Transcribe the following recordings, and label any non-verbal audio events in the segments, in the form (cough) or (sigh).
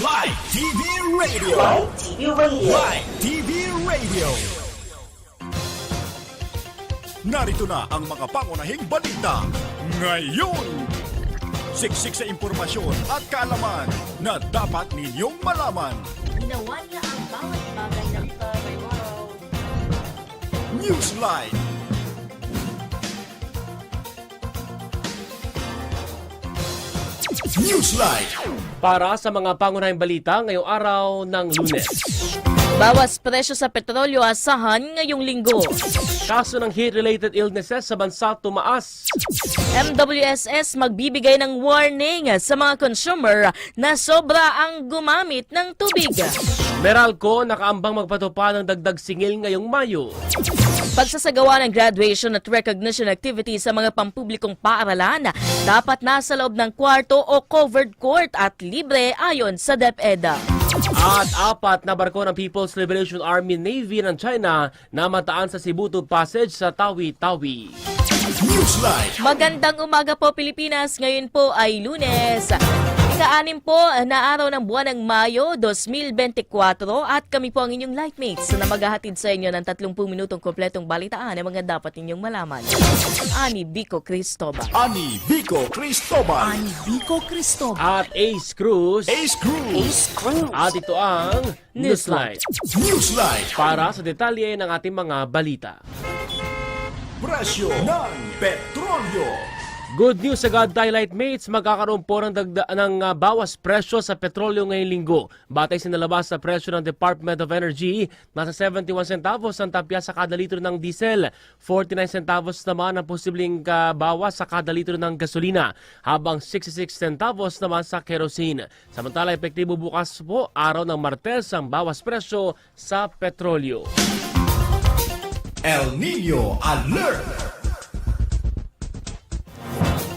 Live TV Radio. Live TV Radio. Live TV Radio. Narito na ang mga pangunahing balita ngayon. Siksik sa impormasyon at kaalaman na dapat ninyong malaman. Ginawa niya ang bawat bagay ng Third World. Newsline. Para sa mga pangunahing balita ngayong araw ng lunes. Bawas presyo sa petrolyo asahan ngayong linggo. Kaso ng heat-related illnesses sa bansa tumaas. MWSS magbibigay ng warning sa mga consumer na sobra ang gumamit ng tubig. Meralco nakaambang magpatupad ng dagdag singil ngayong Mayo. Pagsasagawa ng graduation at recognition activities sa mga pampublikong paaralan, dapat nasa loob ng kwarto o covered court at libre ayon sa DepEd. At apat na barko ng People's Liberation Army Navy ng China na mataan sa Cebu to Passage sa Tawi-Tawi. Magandang umaga po Pilipinas. Ngayon po ay lunes. Ika-anim po na araw ng buwan ng Mayo 2024 at kami po ang inyong lightmates na maghahatid sa inyo ng 30 minutong kompletong balitaan ng mga dapat ninyong malaman. Ani Bico Cristobal. Ani Vico Cristobal. Vico Cristobal. At Ace Cruz. Ace Cruz. Ace Cruz. At ito ang Newsline. Newsline. Para sa detalye ng ating mga balita. Presyo ng petrolyo. Good news agad Daylight Mates, magkakaroon po ng, dagda, ng ah, bawas presyo sa petrolyo ngayong linggo. Batay sa nalabas sa presyo ng Department of Energy, nasa 71 centavos ang tapya sa kada litro ng diesel, 49 centavos naman ang posibleng ah, bawas sa kada litro ng gasolina, habang 66 centavos naman sa kerosene. Samantala, epektibo bukas po, araw ng Martes, ang bawas presyo sa petrolyo. El Nino Alert.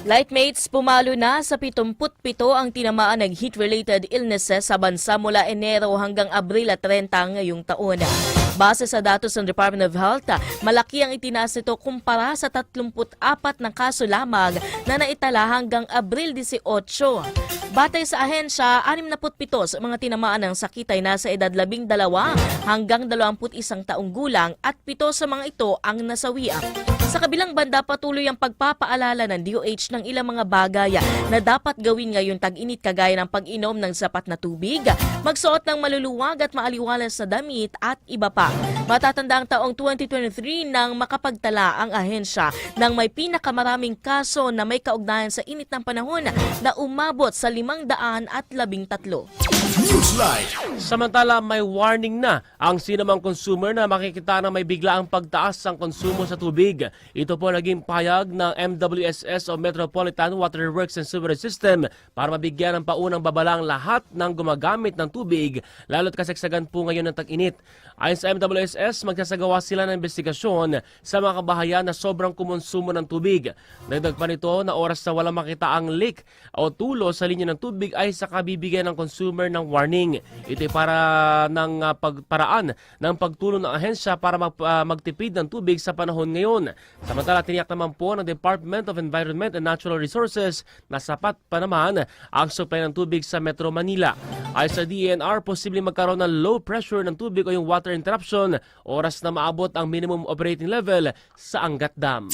Lightmates, pumalo na sa 77 ang tinamaan ng heat-related illnesses sa bansa mula Enero hanggang Abril at 30 ngayong taon. Base sa datos ng Department of Health, malaki ang itinaas nito kumpara sa 34 na kaso lamang na naitala hanggang Abril 18. Batay sa ahensya, 67 sa mga tinamaan ng sakit ay nasa edad 12 hanggang 21 taong gulang at 7 sa mga ito ang nasawian. Sa kabilang banda, patuloy ang pagpapaalala ng DOH ng ilang mga bagay na dapat gawin ngayon tag-init kagaya ng pag-inom ng sapat na tubig, magsuot ng maluluwag at maaliwalas na damit at iba pa. Matatanda ang taong 2023 nang makapagtala ang ahensya ng may pinakamaraming kaso na may kaugnayan sa init ng panahon na umabot sa 513. Newsline. Samantala, may warning na ang sinamang consumer na makikita na may biglaang pagtaas ang konsumo sa tubig. Ito po naging payag ng MWSS o Metropolitan Water Works and Sewerage System para mabigyan ng paunang babalang lahat ng gumagamit ng tubig, lalo't kasagsagan po ngayon ng tag-init. Ayon sa MWSS, magsasagawa sila ng investigasyon sa mga kabahayan na sobrang kumonsumo ng tubig. Dagdag pa nito na oras na wala makita ang leak o tulo sa linya ng tubig ay sa kabibigyan ng consumer ng warning. Ito ay para ng ah, pagparaan ng pagtulong ng ahensya para mag, ah, magtipid ng tubig sa panahon ngayon. Samantala, tiniyak naman po ng Department of Environment and Natural Resources na sapat pa naman ang supply ng tubig sa Metro Manila. Ayon sa DNR, posibleng magkaroon ng low pressure ng tubig o yung water interruption oras na maabot ang minimum operating level sa Angat Dam.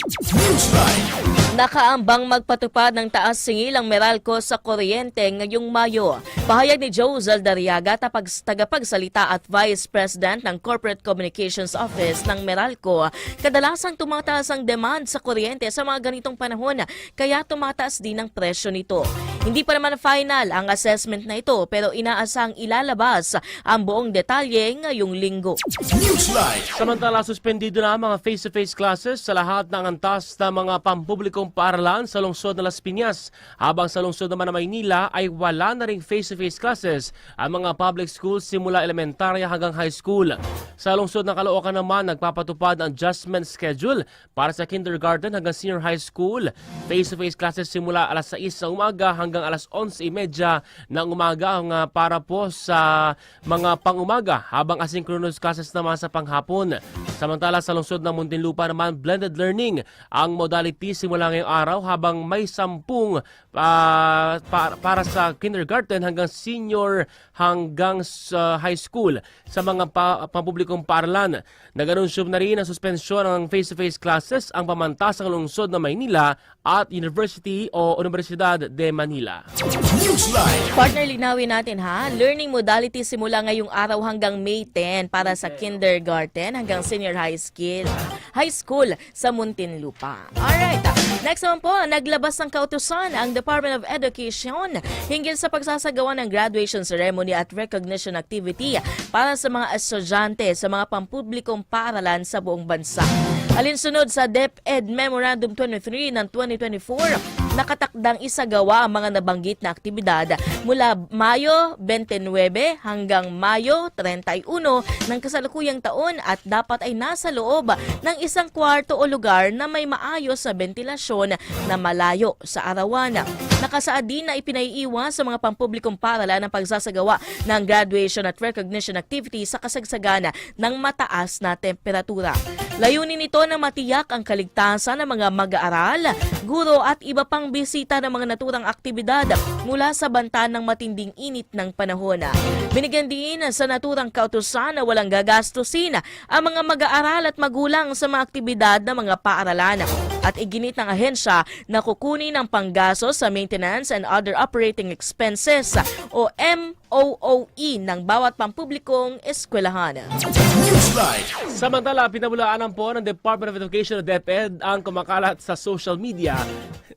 Nakaambang magpatupad ng taas singil ang Meralco sa kuryente ngayong Mayo. Pahayag ni Joe Zaldariaga, tapag tagapagsalita at Vice President ng Corporate Communications Office ng Meralco, kadalasang tumataas ang demand sa kuryente sa mga ganitong panahon, kaya tumataas din ang presyo nito. Hindi pa naman final ang assessment na ito pero inaasang ilalabas ang buong detalye ngayong linggo. Newsline. Samantala, suspendido na ang mga face-to-face classes sa lahat ng antas ng mga pampublikong paaralan sa lungsod ng Las Piñas. Habang sa lungsod naman ng Maynila ay wala na ring face-to-face classes ang mga public schools simula elementarya hanggang high school. Sa lungsod ng Caloocan naman, nagpapatupad ang adjustment schedule para sa kindergarten hanggang senior high school. Face-to-face classes simula alas 6 sa umaga hanggang hanggang alas 11.30 ng umaga ah, para po sa mga pangumaga habang asynchronous classes naman sa panghapon. Samantala sa lungsod ng Muntinlupa naman, blended learning ang modality simula ngayong araw habang may sampung ah, pa- para sa kindergarten hanggang senior hanggang sa high school sa mga pa- pampublikong paaralan. Nag-anunsyo na rin ang suspensyon ng face-to-face classes ang pamantasang lungsod ng Maynila at University o Universidad de Manila. Newsline. Partner, linawin natin ha. Learning modality simula ngayong araw hanggang May 10 para sa kindergarten hanggang senior high school. High school sa Muntinlupa. Alright. Next naman po, naglabas ng kautusan ang Department of Education hinggil sa pagsasagawa ng graduation ceremony at recognition activity para sa mga estudyante sa mga pampublikong paaralan sa buong bansa. Alinsunod sa DepEd Memorandum 23 ng 2024, nakatakdang isagawa ang mga nabanggit na aktibidad mula Mayo 29 hanggang Mayo 31 ng kasalukuyang taon at dapat ay nasa loob ng isang kwarto o lugar na may maayos na ventilasyon na malayo sa arawan. Nakasaad din na ipinaiiwas sa mga pampublikong paaralan ang pagsasagawa ng graduation at recognition activity sa kasagsagan ng mataas na temperatura. Layunin nito na matiyak ang kaligtasan ng mga mag-aaral, guro at iba pang bisita ng mga naturang aktibidad mula sa banta ng matinding init ng panahon. Binigyan din sa naturang kautusan na walang gagastusin ang mga mag-aaral at magulang sa mga aktibidad ng mga paaralan at iginit ng ahensya na kukunin ang panggaso sa maintenance and other operating expenses o MOOE ng bawat pampublikong eskwelahan. Samantala, pinabulaanan po ng Department of Education o DepEd ang kumakalat sa social media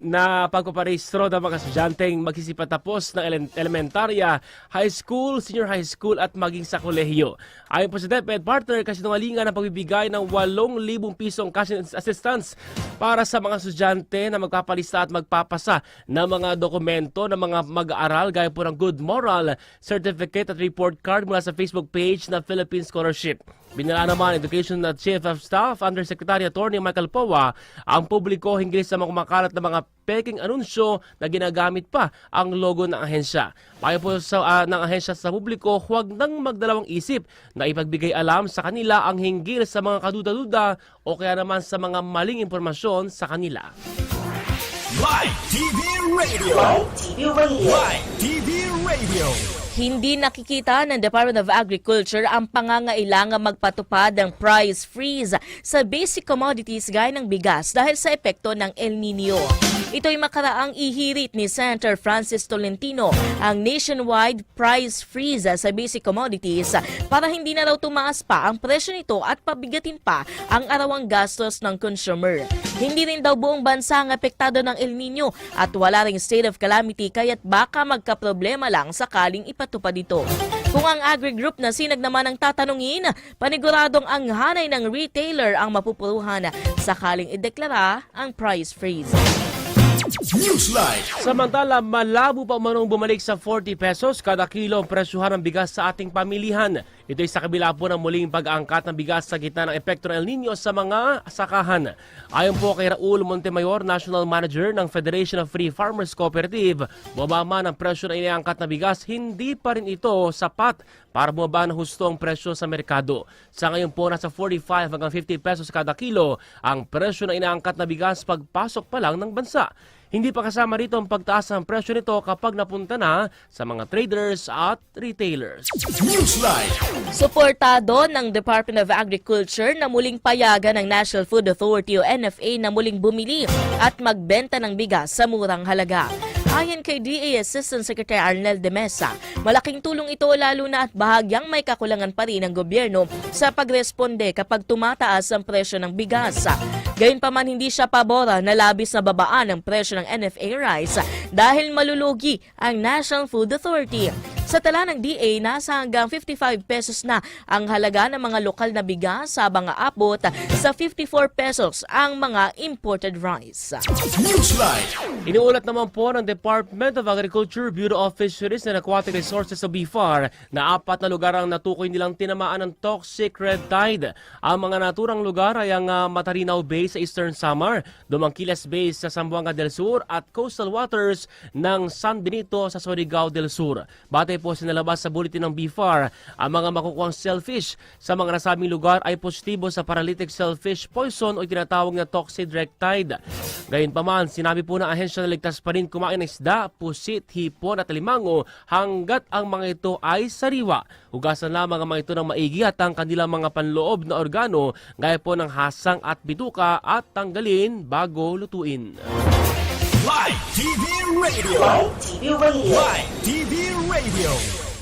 na pagpaparehistro ng mga estudyanteng magsisipatapos ng ele- elementarya, high school, senior high school at maging sa kolehiyo. Ayon po sa DepEd partner, kasinungalingan ang pagbibigay ng 8,000 pisong cash assistance para sa mga estudyante na magpapalista at magpapasa ng mga dokumento ng mga mag-aaral gaya po ng Good Moral, Certificate at Report Card mula sa Facebook page na Philippine Scholarship. Binala naman Education at Chief of Staff Undersecretary Attorney Michael Powa ang publiko hinggil sa mga kumakalat na mga peking anunsyo na ginagamit pa ang logo ng ahensya. Payo po sa, ah, ng ahensya sa publiko, huwag nang magdalawang isip na ipagbigay alam sa kanila ang hinggil sa mga kaduda-duda o kaya naman sa mga maling impormasyon sa kanila. Live TV Radio. Live TV Radio. Live TV Radio. Hindi nakikita ng Department of Agriculture ang pangangailangan magpatupad ng price freeze sa basic commodities gaya ng bigas dahil sa epekto ng El Nino. Ito'y makaraang ihirit ni Senator Francis Tolentino ang nationwide price freeze sa basic commodities para hindi na raw tumaas pa ang presyo nito at pabigatin pa ang arawang gastos ng consumer. Hindi rin daw buong bansa ang apektado ng El Nino at wala ring state of calamity kaya't baka magkaproblema lang sakaling ipatupad ito. Kung ang agri-group na sinag naman ang tatanungin, paniguradong ang hanay ng retailer ang mapupuruhan sakaling ideklara ang price freeze. Newsline. Samantala, malabo pa manong bumalik sa 40 pesos kada kilo ang presyuhan ng bigas sa ating pamilihan. Ito'y sa kabila po ng muling pag-aangkat ng bigas sa gitna ng epekto ng El Nino sa mga sakahan. Ayon po kay Raul Montemayor, National Manager ng Federation of Free Farmers Cooperative, bumaba ng presyo na iniangkat na bigas, hindi pa rin ito sapat para bumaba ng husto ang presyo sa merkado. Sa ngayon po, nasa 45 hanggang 50 pesos kada kilo ang presyo na inaangkat na bigas pagpasok pa lang ng bansa. Hindi pa kasama rito ang pagtaas ng presyo nito kapag napunta na sa mga traders at retailers. Newsline. Suportado ng Department of Agriculture na muling payagan ng National Food Authority o NFA na muling bumili at magbenta ng bigas sa murang halaga. Ayon kay DA Assistant Secretary Arnel de Mesa, malaking tulong ito lalo na at bahagyang may kakulangan pa rin ng gobyerno sa pagresponde kapag tumataas ang presyo ng bigas. Gayunpaman hindi siya pabora na labis na babaan ang presyo ng NFA rice dahil malulugi ang National Food Authority. Sa tala ng DA, nasa hanggang 55 pesos na ang halaga ng mga lokal na bigas sa mga abot sa 54 pesos ang mga imported rice. Inuulat naman po ng Department of Agriculture, Bureau of Fisheries and Aquatic Resources sa BFAR na apat na lugar ang natukoy nilang tinamaan ng toxic red tide. Ang mga naturang lugar ay ang ah, Matarinaw Bay sa Eastern Samar, Dumangkiles Bay sa Zamboanga del Sur at coastal waters ng San Benito sa Surigao del Sur. Batay po sinalabas sa bulletin ng BFAR, ang mga makukuhang shellfish sa mga nasabing lugar ay positibo sa paralytic shellfish poison o tinatawag na toxic red tide. Gayunpaman, sinabi po ng ahensya na ligtas pa rin kumain ng isda, pusit, hipon at limango hanggat ang mga ito ay sariwa. Hugasan lamang ang mga ito ng maigi at ang kanilang mga panloob na organo gaya po ng hasang at bituka at tanggalin bago lutuin. Live TV Radio. Live TV Radio. Live TV Radio.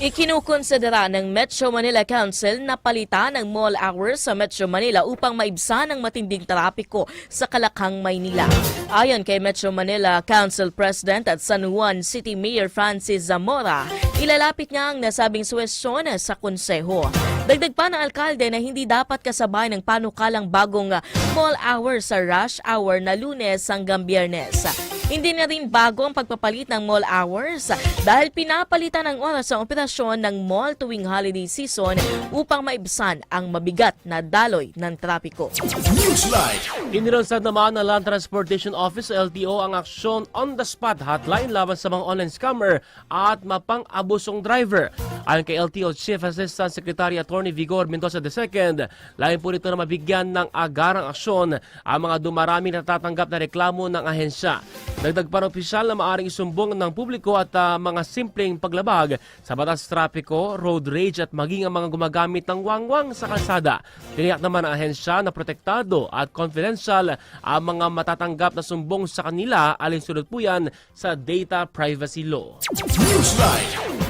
Ikinukonsidera ng Metro Manila Council na palitan ng mall hours sa Metro Manila upang maibsan ang matinding trapiko sa Kalakhang, Maynila. Ayon kay Metro Manila Council President at San Juan City Mayor Francis Zamora, ilalapit niya ang nasabing suwestyon sa konseho. Dagdag pa ng alkalde na hindi dapat kasabay ng panukalang bagong mall hours sa rush hour na lunes hanggang biyernes. Hindi na rin bago ang pagpapalit ng mall hours dahil pinapalitan ang oras sa operasyon ng mall tuwing holiday season upang maibsan ang mabigat na daloy ng trapiko. Newsline. Inilansad naman ng Land Transportation Office o LTO ang aksyon on the spot hotline laban sa mga online scammer at mapang-abusong driver. Ayon kay LTO Chief Assistant Secretary Attorney Vigor Mendoza II, layo po nito na mabigyan ng agarang aksyon ang mga dumaraming natatanggap na reklamo ng ahensya. Dagdag pa ng opisyal na maaring isumbong ng publiko at ah, mga simpleng paglabag sa batas trapiko, road rage at maging ang mga gumagamit ng wangwang sa kalsada. Tiniyak naman ang ahensya na protektado at confidential ang mga matatanggap na sumbong sa kanila alinsunod po yan sa Data Privacy Law.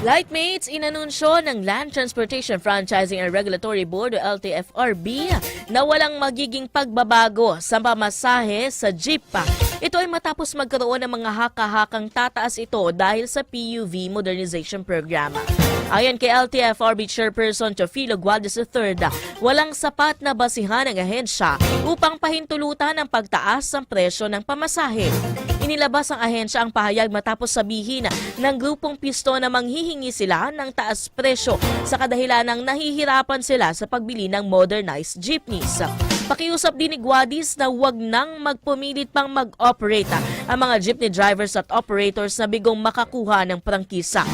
Lightmates, inanunsyo ng Land Transportation Franchising and Regulatory Board o LTFRB na walang magiging pagbabago sa pamasahe sa jeep. Ito ay matapos magkaroon ng mga haka-hakang tataas ito dahil sa PUV Modernization Program. Ayon kay LTFRB Chairperson Chofilo Gualdes III, walang sapat na basihan ng ahensya upang pahintulutan ang pagtaas ng presyo ng pamasahe. Inilabas ang ahensya ang pahayag matapos sabihin ng grupong pisto na manghihingi sila ng taas presyo sa kadahilan ng nahihirapan sila sa pagbili ng modernized jeepneys. Pakiusap din ni Guadis na huwag nang magpumilit pang mag-operate ang mga jeepney drivers at operators na bigong makakuha ng prangkisa.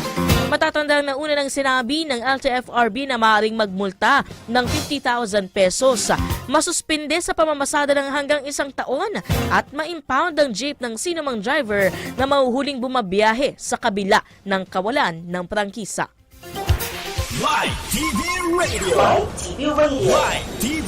Matatandang na una ng sinabi ng LTFRB na maaaring magmulta ng 50,000 pesos, masuspinde sa pamamasada ng hanggang isang taon at ma-impound ang jeep ng sinumang driver na mahuhuling bumabiyahe sa kabila ng kawalan ng prangkisa. Live TV Radio. Live TV Radio. Live TV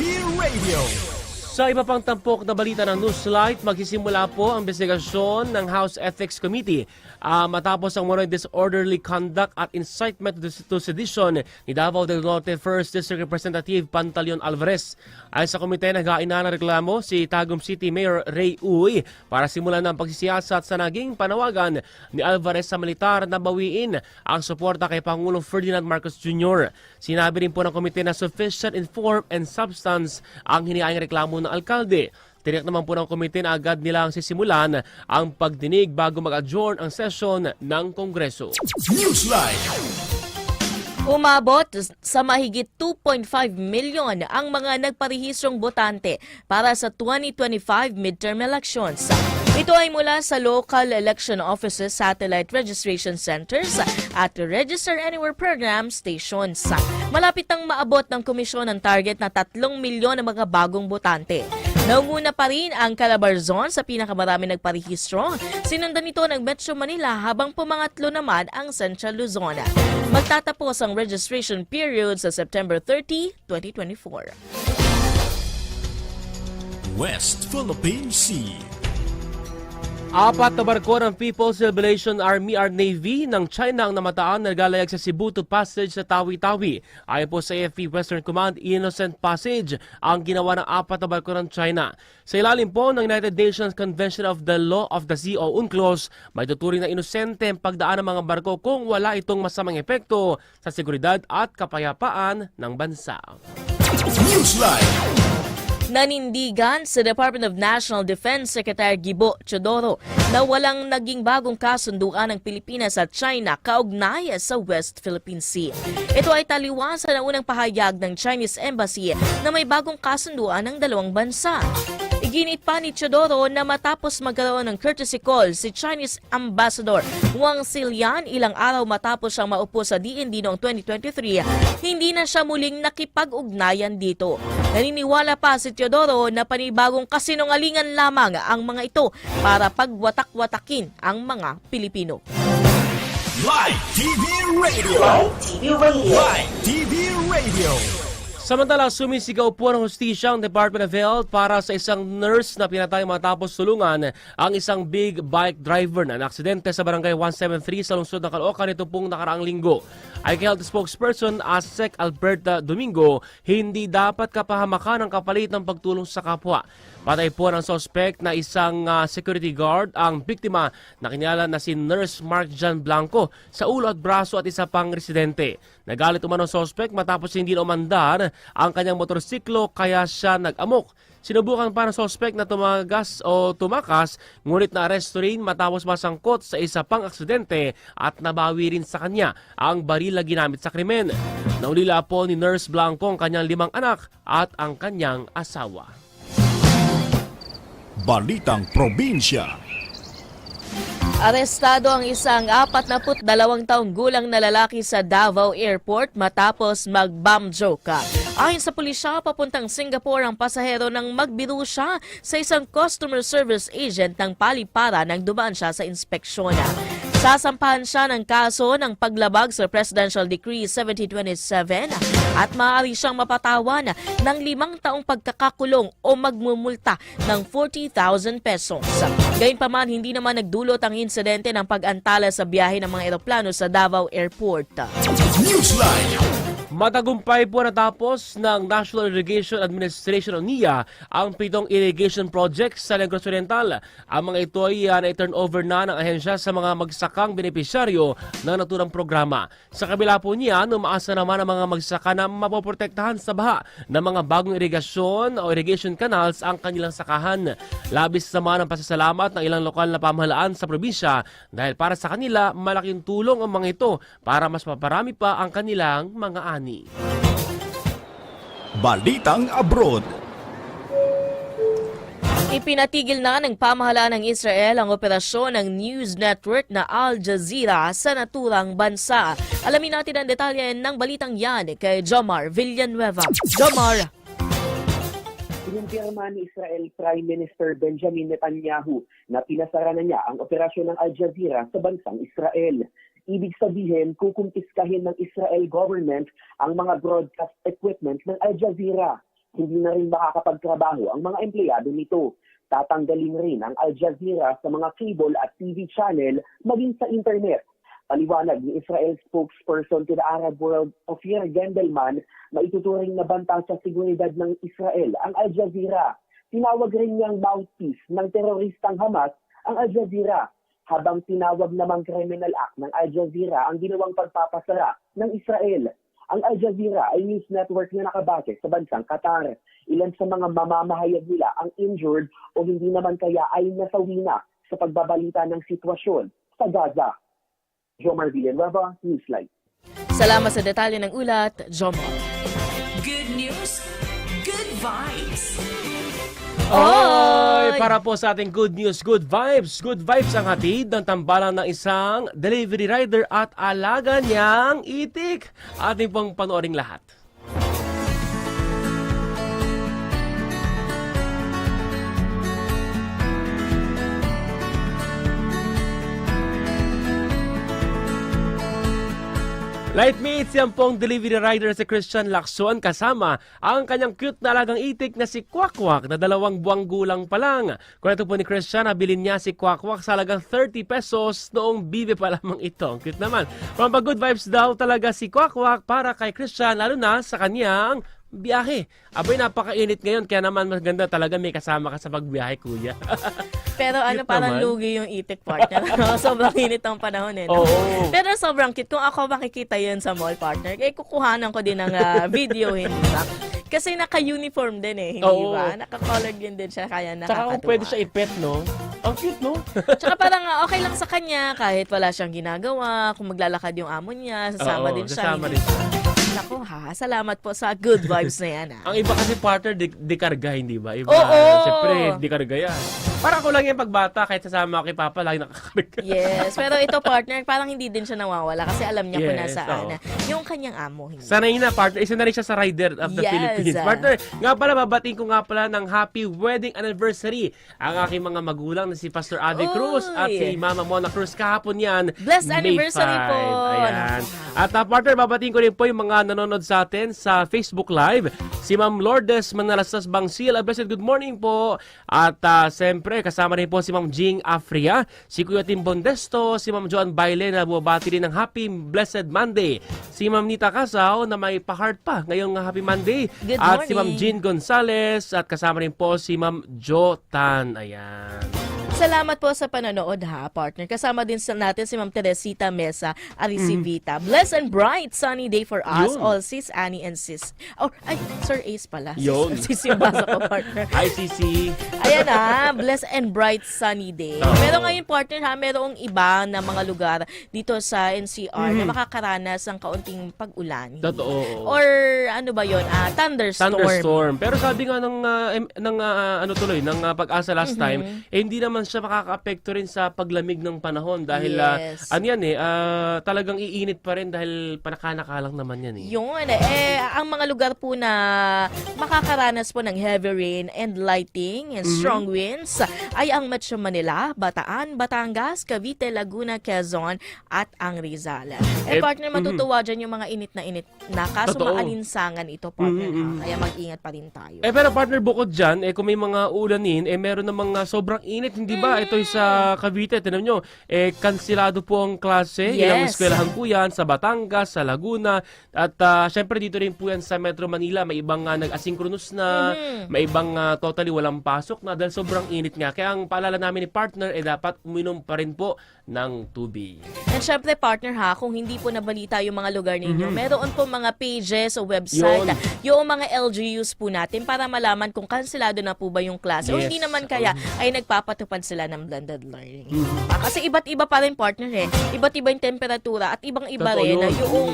Radio. Sa iba pang tampok na balita ng Newslight, magsisimula po ang investigasyon ng House Ethics Committee ah, matapos ang morning disorderly conduct at incitement to, sedition ni Davao del Norte 1st District Representative Pantaleon Alvarez. Ayon sa komite, nag-aina ng reklamo si Tagum City Mayor Ray Uy para simulan ng pagsisiyasat sa naging panawagan ni Alvarez sa militar na bawiin ang suporta kay Pangulong Ferdinand Marcos Jr. Sinabi rin po ng komite na sufficient in form and substance ang hiniayang reklamo ng alkalde. Tiniyak naman po ng komite na agad nilang sisimulan ang pagdinig bago mag-adjourn ang session ng Kongreso. Newsline. Umabot sa mahigit 2.5 milyon ang mga nagparehistrong botante para sa 2025 midterm elections. Ito ay mula sa local election offices, satellite registration centers at Register Anywhere program stations. Malapit nang maabot ng komisyon ang target na 3 milyon ng mga bagong botante. Naunguna pa rin ang Calabarzon sa pinakamarami nagparehistro. Sinundan ito ng Metro Manila habang pumangatlo naman ang Central Luzon. Magtatapos ang registration period sa September 30, 2024. West Philippine Sea. Apat na barko ng People's Liberation Army or Navy ng China ang namataan na nagalayag sa Cebu to Passage sa Tawi-Tawi. Ayon po sa AFP Western Command, Innocent Passage ang ginawa ng apat na barko ng China. Sa ilalim po ng United Nations Convention of the Law of the Sea o UNCLOS, may tuturing na inosente ang pagdaan ng mga barko kung wala itong masamang epekto sa seguridad at kapayapaan ng bansa. Newsline. Nanindigan sa Department of National Defense Secretary Gibo Chodoro na walang naging bagong kasunduan ng Pilipinas at China kaugnay sa West Philippine Sea. Ito ay taliwas sa naunang pahayag ng Chinese Embassy na may bagong kasunduan ng dalawang bansa. Iginit pa ni Chodoro na matapos magkaroon ng courtesy call si Chinese Ambassador Wang Silian ilang araw matapos siyang maupo sa DND noong 2023, hindi na siya muling nakipag-ugnayan dito. Naniniwala pa si Teodoro na panibagong kasinungalingan lamang ang mga ito para pagwatak-watakin ang mga Pilipino. Live TV Radio. Live TV Radio. Live TV Radio. Samantala, sumisigaw po ng hustisya ang Department of Health para sa isang nurse na pinatay matapos tulungan ang isang big bike driver na naksidente sa barangay 173 sa lungsod ng Caloocan nito pong nakaraang linggo. Kay health spokesperson Asek Alberta Domingo, hindi dapat kapahamakan ang kapalit ng pagtulong sa kapwa. Patay po ng suspect na isang ah, security guard ang biktima na kinala na si Nurse Mark John Blanco sa ulo at braso at isa pang residente. Nagalit umano suspect matapos hindi umandar ang kanyang motorsiklo kaya siya nag-amok. Sinubukan pa ng suspect na tumagas o tumakas ngunit na-arresto rin matapos masangkot sa isa pang aksidente at nabawi rin sa kanya ang baril na ginamit sa krimen. Naulila po ni Nurse Blanco ang kanyang limang anak at ang kanyang asawa. Balitang Probinsya. Arestado ang isang 42 taong gulang na lalaki sa Davao Airport matapos mag-bomb joke. Ayon sa pulisya, papuntang Singapore ang pasahero nang magbiro siya sa isang customer service agent ng palipara nang dumaan siya sa inspeksyon. Sasampahan siya ng kaso ng paglabag sa Presidential Decree 1727 at maaari siyang mapatawan ng limang taong pagkakakulong o magmumulta ng 40,000 pesos. Gayunpaman, hindi naman nagdulot ang insidente ng pag-antala sa biyahe ng mga eroplano sa Davao Airport. Newsline. Matagumpay po natapos ng National Irrigation Administration o NIA ang pitong irrigation projects sa Negros Oriental. Ang mga ito ay uh, na-turn over na ng ahensya sa mga magsakang benepisyaryo ng naturang programa. Sa kabila po niya, umaasa naman ang mga magsaka na mapoprotektahan sa baha ng mga bagong irigasyon o irrigation canals ang kanilang sakahan. Labis naman ang pasasalamat ng ilang lokal na pamahalaan sa probinsya dahil para sa kanila malaking tulong ang mga ito para mas maparami pa ang kanilang mga ani. Balitang Abroad. Ipinatigil na ng pamahalaan ng Israel ang operasyon ng news network na Al Jazeera sa naturang bansa. Alamin natin ang detalye ng balitang yan kay Jomar Villanueva. Jomar! Kinumpirma ni Israel Prime Minister Benjamin Netanyahu na pinasara na niya ang operasyon ng Al Jazeera sa bansang Israel. Ibig sabihin, kukumpiskahin ng Israel government ang mga broadcast equipment ng Al Jazeera. Hindi na rin makakapagtrabaho ang mga empleyado nito. Tatanggalin rin ang Al Jazeera sa mga cable at TV channel maging sa internet. Paliwanag ni Israel spokesperson to the Arab world, Ophir Gendelman, na ituturing na banta sa seguridad ng Israel ang Al Jazeera. Tinawag rin niyang mouthpiece ng teroristang Hamas ang Al Jazeera habang tinawag namang criminal act ng Al Jazeera ang ginawang pagpapasara ng Israel. Ang Al Jazeera ay news network na nakabase sa bansang Qatar. Ilan sa mga mamamahayag nila ang injured o hindi naman kaya ay nasawi na sa pagbabalita ng sitwasyon sa Gaza. Jomar Villanueva, Newsline. Salamat sa detalye ng ulat, Jomar. Good news, good vibes. Oy! Para po sa ating good news, good vibes. Good vibes ang hatid ng tambalan ng isang delivery rider at alaga niyang itik. Ating pong panooring lahat. Lightmates, yan pong delivery rider si Christian Lacson kasama ang kanyang cute na alagang itik na si Kwakwak na dalawang buwang gulang pa lang. Kwento po ni Christian, nabilin niya si Kwakwak sa halagang 30 pesos noong bibe pa lamang ito. Ang cute naman. From good vibes daw talaga si Kwakwak para kay Christian lalo na sa kanyang biyahe. Abay, napakainit ngayon kaya naman maganda talaga may kasama ka sa pagbiyahe, kuya. (laughs) Pero ano, Cute parang naman. lugi yung itik partner. (laughs) (laughs) sobrang init ang panahon eh. no? Oo. Pero sobrang cute. Kung ako makikita yun sa mall partner, eh kukuhanan ko din ng ah, video, hindi ba? Kasi naka-uniform din eh, hindi Oo. ba? Naka-colored yun din siya, kaya Tsaka nakakatuwa. kung pwede siya ipet, no? Ang cute, no? (laughs) Tsaka parang ah, okay lang sa kanya, kahit wala siyang ginagawa, kung maglalakad yung amo niya, sasama Oo, din siya. sasama hindi- rin siya. Naku ha, salamat po sa good vibes na yan. Ang iba kasi partner, di, di karga, hindi ba? Iba, Oo! Siyempre, di karga yan. Para ako lang yung pagbata, kahit sasama kay Papa, lagi nakakarga. Yes, pero ito partner, parang hindi din siya nawawala kasi alam niya kung Yes, nasaan oo. na. Yung kanyang amo. Hindi. Sanay na, partner. Isa na rin siya sa rider of the Yes. Philippines. Partner, nga pala, babating ko nga pala ng happy wedding anniversary ang aking mga magulang na si Pastor Ade Uy! Cruz at si Mama Mona Cruz kahapon yan. Blessed May anniversary 5. po! Ayan. At uh, partner, babating ko rin po yung mga nanonood sa atin sa Facebook Live. Si Ma'am Lourdes Manalastas Bangsil. A blessed good morning po. At uh, siyempre, kasama rin po si Ma'am Jing Afria, si Kuya Tim Bondesto, si Ma'am Joan Baile na bumabati rin ng Happy Blessed Monday. Si Ma'am Nita Casao na may pa-heart pa ngayong Happy Monday. Good at si Ma'am morning. Jean Gonzales at kasama rin po si Ma'am Jo Tan. Ayan. Salamat po sa panonood ha, partner. Kasama din sa natin si Ma'am Teresita Mesa Arisivita. Blessed and bright sunny day for us, Mm-hmm. Yun. all sis Annie and sis. Oh, ay, Sir Ace pala. Yun. Sis, (laughs) sis yung basa ko, partner. ICC. Ayan ha, blessed and bright sunny day. Oo. Pero ngayon partner ha, merong iba na mga lugar dito sa NCR na makakaranas ng kaunting pag-ulan. Mm-hmm. Totoo. Or ano ba yon Ah, thunderstorm. Thunderstorm. Pero sabi nga ng ah, em- ng ah, ano tuloy ng ah, pag-asa last Mm-hmm. time, eh, hindi naman siya makakaapekto rin sa paglamig ng panahon dahil ah, Yes. ano yan eh ah, talagang iinit pa rin dahil panakanakalang naman yan eh. Yun, eh, ang mga lugar po na makakaranas po ng heavy rain and lighting and strong winds ay ang Metro Manila, Bataan, Batangas, Cavite, Laguna, Quezon at ang Rizal. Eh, Eh, partner, matutuwa dyan yung mga init na init na kaso Totoo. maalinsangan ito, partner. Mhm, ha? mhm. Kaya mag-ingat pa rin tayo. Eh pero partner bukod dyan, eh kung may mga ulanin, eh meron ng mga sobrang init, hindi ba? Ito sa Cavite, tinan nyo, eh kansilado po ang klase, ilang Yes. eskwelahan po yan, sa Batangas, sa Laguna, at ah, syempre dito rin po yan sa Metro Manila, may ibang uh, nag-asynchronous na, Mhm. may ibang ah, totally walang pasok na dahil sobrang init nga. Kaya ang paalala namin ni partner, eh dapat uminom pa rin po ng tubig. And syempre, partner ha, kung hindi po nabalita yung mga lugar ninyo, meron po mga pages o website. Yun. yung mga LGUs po natin para malaman kung kansilado na po ba yung klase o Yes. hindi naman kaya ay nagpapatupad sila ng blended learning. Ah, Kasi iba't iba pa rin partner eh. Iba't iba yung temperatura at ibang iba Totoo rin na yun. yung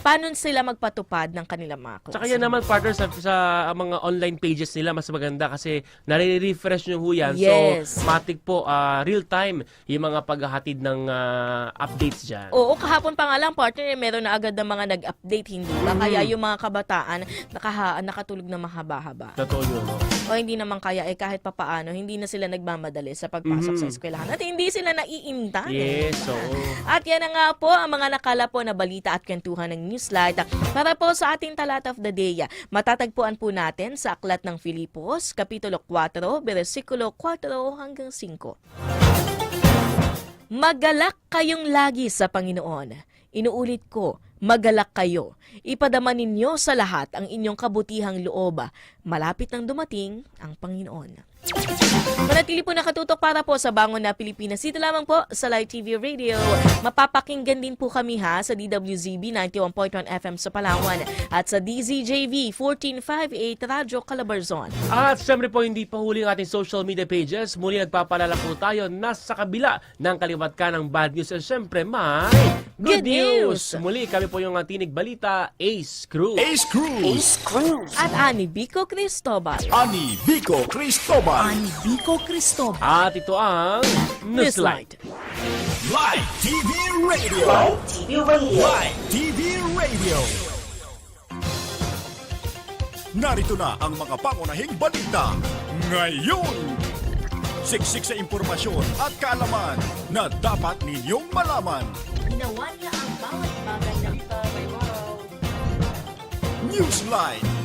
paano sila magpatupad ng kanilang mga klase. Tsaka yan naman partner sa, sa mga online pages nila mas maganda kasi nare-refresh nyo ho yan. Yes. So, matik po, ah, real time yung mga paghahatid ng ah, updates dyan. Oo, kahapon pa nga lang, partner, eh, meron na agad ng mga nag-update, hindi ba? Mm. Kaya yung mga kabataan, nakaha, nakatulog na mahaba-haba. Totoo yun. no? O hindi naman kaya eh kahit papaano hindi na sila nagmamadali sa pagpasok sa eskwelahan at hindi sila naiintan. eh. Yes, oo. At yan na nga po ang mga nakala po na balita at kwentuhan ng Newslight. Para po sa ating talat of the day, matatagpuan po natin sa Aklat ng Filipos, Kapitulo 4, versikulo 4 hanggang 5. Magalak kayong lagi sa Panginoon. Inuulit ko, magalak kayo. Ipadama ninyo sa lahat ang inyong kabutihang loob. Malapit nang dumating ang Panginoon. Manatili po nakatutok para po sa Bangon na Pilipinas. Dito lamang po sa Live TV Radio. Mapapakinggan din po kami ha sa DWZB 91.1 FM sa Palawan at sa DZJV 1458 Radyo Calabarzon. At syempre po, hindi pa huli ang ating social media pages. Muli nagpapalala po tayo na sa kabila ng kaliwat ka ng bad news. At syempre, may good, Good news! Muli, kami po yung tinig balita, Ace Crew. Ace Cruz, At Ani Bico Cristobal. Ani Vico Cristobal, Ani Vico Cristobal. At ito ang Newslight. Live TV Radio, Live TV Radio. Live TV Radio. Narito na ang mga pangunahing balita ngayon. Siksik sa impormasyon at kaalaman na dapat ninyong malaman. Ginawa niya ang bawat bagay ng Newsline